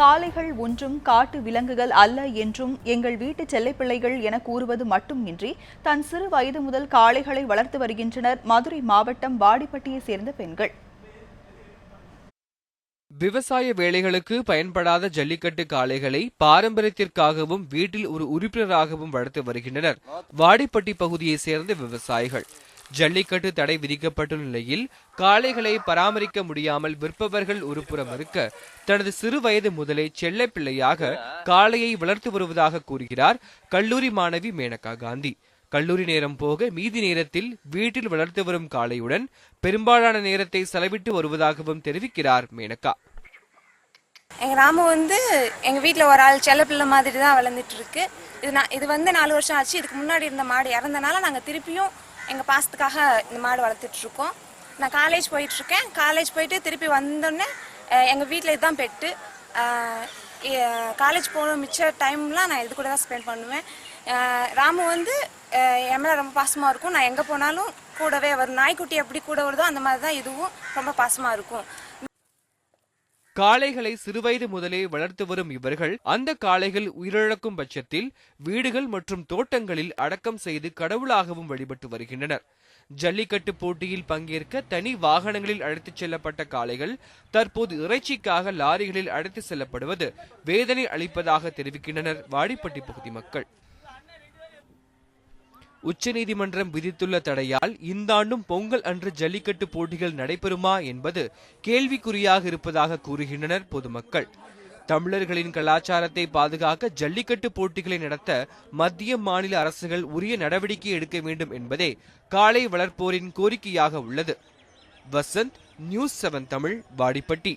காளைகள் ஒன்றும் காட்டு விலங்குகள் அல்ல என்றும் எங்கள் வீட்டு செல்லைப்பிள்ளைகள் என கூறுவது மட்டுமின்றி தன் சிறு வயது முதல் காளைகளை வளர்த்து வருகின்றனர் மதுரை மாவட்டம் வாடிப்பட்டியை சேர்ந்த பெண்கள். விவசாய வேலைகளுக்கு பயன்படாத ஜல்லிக்கட்டு காளைகளை பாரம்பரியத்திற்காகவும் வீட்டில் ஒரு உறுப்பினராகவும் வளர்த்து வருகின்றனர். வாடிப்பட்டி பகுதியைச் சேர்ந்த விவசாயிகள். ஜல்லிக்கட்டு தடை விதிக்கப்பட்டுள்ள நிலையில் காளைகளை பராமரிக்க முடியாமல் விற்பவர்கள் ஒருபுறம் இருக்க தனது சிறு வயது முதலே செல்ல பிள்ளையாக காளையை வளர்த்து வருவதாக கூறுகிறார் கல்லூரி மாணவி மேனகா காந்தி. கல்லூரி நேரம் போக மீதி நேரத்தில் வீட்டில் வளர்த்து வரும் காளையுடன் பெரும்பாலான நேரத்தை செலவிட்டு வருவதாகவும் தெரிவிக்கிறார் மேனகா. எங்கள் ராமு வந்து எங்கள் வீட்டில் ஒரு ஆள் செல்ல பிள்ளை மாதிரி தான் வளர்ந்துட்டு இருக்கு. இது நான் இது வந்து நாலு வருஷம் ஆச்சு. இதுக்கு முன்னாடி இருந்த மாடு இறந்தனால நாங்கள் திருப்பியும் எங்கள் பாசத்துக்காக இந்த மாடு வளர்த்துட்ருக்கோம். நான் காலேஜ் போயிட்டுருக்கேன் காலேஜ் போயிட்டு திருப்பி வந்தோடனே எங்கள் வீட்டில் இதுதான் பெட்டு. காலேஜ் போன மிச்ச டைம்லாம் நான் இது கூட தான் ஸ்பெண்ட் பண்ணுவேன் ராமு வந்து என் மேலே ரொம்ப பாசமாக இருக்கும். நான் எங்கே போனாலும் கூடவே வரும் நாய்க்குட்டி எப்படி கூட வருதோ அந்த மாதிரி தான் இதுவும் ரொம்ப பாசமாக இருக்கும். காளைகளை சிறுவயது முதலே வளர்த்து வரும் இவர்கள் அந்த காளைகள் உயிரிழக்கும் பட்சத்தில் வீடுகள் மற்றும் தோட்டங்களில் அடக்கம் செய்து கடவுளாகவும் வழிபட்டு வருகின்றனர். ஜல்லிக்கட்டு போட்டியில் பங்கேற்க தனி வாகனங்களில் அழைத்துச் செல்லப்பட்ட காளைகள் தற்போது இறைச்சிக்காக லாரிகளில் அழைத்து செல்லப்படுவது வேதனை அளிப்பதாக தெரிவிக்கின்றனர் வாடிப்பட்டி பகுதி மக்கள். உச்சநீதிமன்றம் விதித்துள்ள தடையால் இந்த ஆண்டும் பொங்கல் அன்று ஜல்லிக்கட்டு போட்டிகள் நடைபெறுமா என்பது கேள்விக்குறியாக இருப்பதாக கூறுகின்றனர் பொதுமக்கள். தமிழர்களின் கலாச்சாரத்தை பாதுகாக்க ஜல்லிக்கட்டு போட்டிகளை நடத்த மத்திய மாநில அரசுகள் உரிய நடவடிக்கை எடுக்க வேண்டும் என்பதே காளை வளர்ப்போரின் கோரிக்கையாக உள்ளது. Vasanth news seven Tamil Vadipatti.